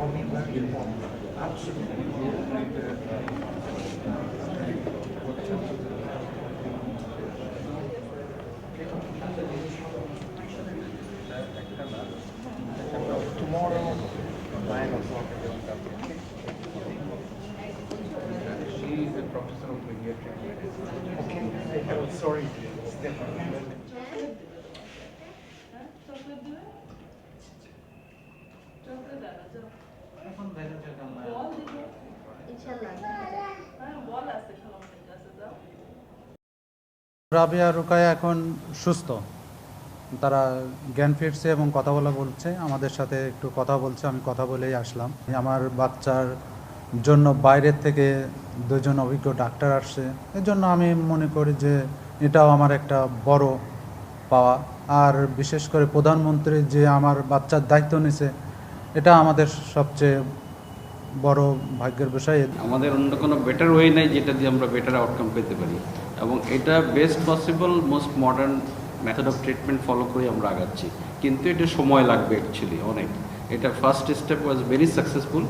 coming upon absolutely Tomorrow, 9 a I am sorry, Stefan. Rabiya Rukaiya এখন সুস্থ। তারা জ্ঞান ফিরছে এবং কথা বলা বলছে। আমাদের সাথে একটু কথা বলছে, আমি কথা বলেই আসলাম। আমার বাচ্চার জন্য বাইরের থেকে দুজন অভিজ্ঞ ডাক্তার আসছে। এর জন্য আমি মনে করি যে এটাও আমার একটা বড় পাওয়া। আর বিশেষ করে প্রধানমন্ত্রী যে আমার বাচ্চার দায়িত্ব নিছে, এটা আমাদের সবচেয়ে বড় ভাগ্যের বিষয়। আমাদের অন্য কোনো বেটার ওয়ে নাই যেটা দিয়ে আমরা বেটার আউটকাম পেতে পারি। এবং এটা best possible most modern method of treatment follow করে আমরা আগাচ্ছি। কিন্তু এটা সময় লাগবে অ্যাকচুয়ালি অনেক। এটা first step was very successful